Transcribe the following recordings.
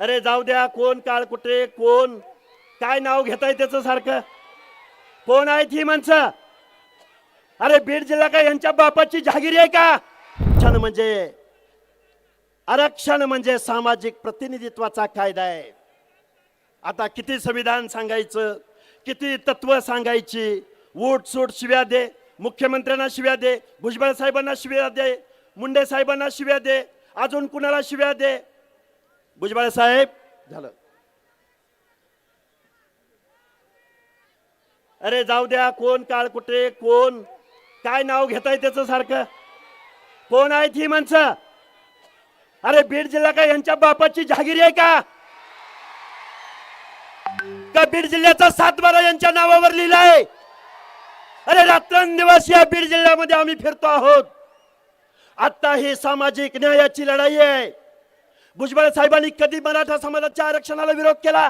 अरे जाऊ द्या कोण काळ कुठे कोण? काय नाव घेताय त्याचं सारखं? कोण आहेत ही माणसं? अरे बीड जिल्हा काय यांच्या बापाची जहागिरी आहे का? आरक्षण म्हणजे आरक्षण म्हणजे सामाजिक प्रतिनिधित्वाचा कायदा आहे. आता किती संविधान सांगायचं किती तत्व सांगायची? वोट सूट शिव्या दे मुख्यमंत्र्यांना शिव्या दे भुजबळ साहेबांना शिव्या दे मुंडे साहेबांना शिव्या दे अजून कुणाला शिव्या दे? भुजबळ साहेब. झालं. अरे जाऊ द्या कोण काळ कुठे कोण काय नाव घेताय त्याचं सारखं? कोण आहेत ही माणसं? अरे बीड जिल्हा काय यांच्या बापाची जहागिरी आहे का? का बीड जिल्ह्याचा सातबारा यांच्या नावावर लिहिलाय अरे रात्रंदिवस या बीड जिल्ह्यामध्ये आम्ही फिरतो आहोत. आता ही सामाजिक न्यायाची लढाई आहे. भुजबळ साहेबांनी कधी मराठा समाजाच्या आरक्षणाला विरोध केला?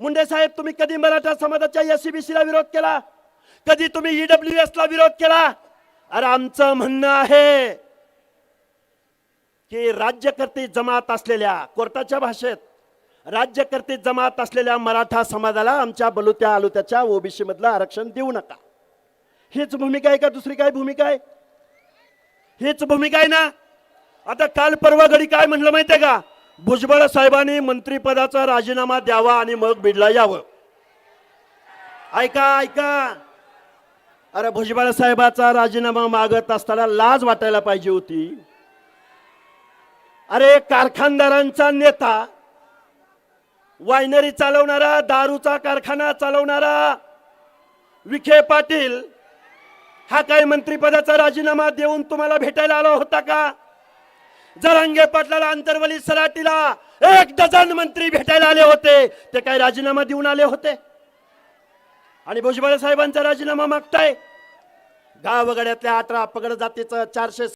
मुंडे साहेब तुम्ही कधी मराठा समाजाच्या एस ला विरोध केला? कधी तुम्ही ईडब्ल्यू एस ला विरोध केला? अरे आमचं म्हणणं आहे की राज्यकर्ते जमात असलेल्या कोर्टाच्या भाषेत राज्यकर्ते जमात असलेल्या मराठा समाजाला आमच्या बलुत्या आलुत्याच्या ओबीसी मधलं आरक्षण देऊ नका. हीच भूमिका आहे का दुसरी काय भूमिका आहे? हीच भूमिका आहे ना? आता काल परवा घडी काय म्हणलं माहितीये का? भुजबळ साहेबांनी मंत्रीपदाचा राजीनामा द्यावा आणि मग बिडला यावं. ऐका ऐका. अरे भुजबळ साहेबाचा राजीनामा मागत असताना लाज वाटायला पाहिजे होती. अरे कारखानदारांचा नेता वायनरी चालवणारा दारूचा कारखाना चालवणारा विखे पाटील हा काही मंत्रिपदाचा राजीनामा देऊन तुम्हाला भेटायला आला होता का? जरांगे पाटलाला अंतरवली सराटीला एक डझन मंत्री भेटायला आले होते. ते काय राजीनामा देऊन आले होते? आणि भुजबळ साहेबांचा राजीनामा मागताय? गावगड्यातल्या अठरा अपगड जातीचं चारशे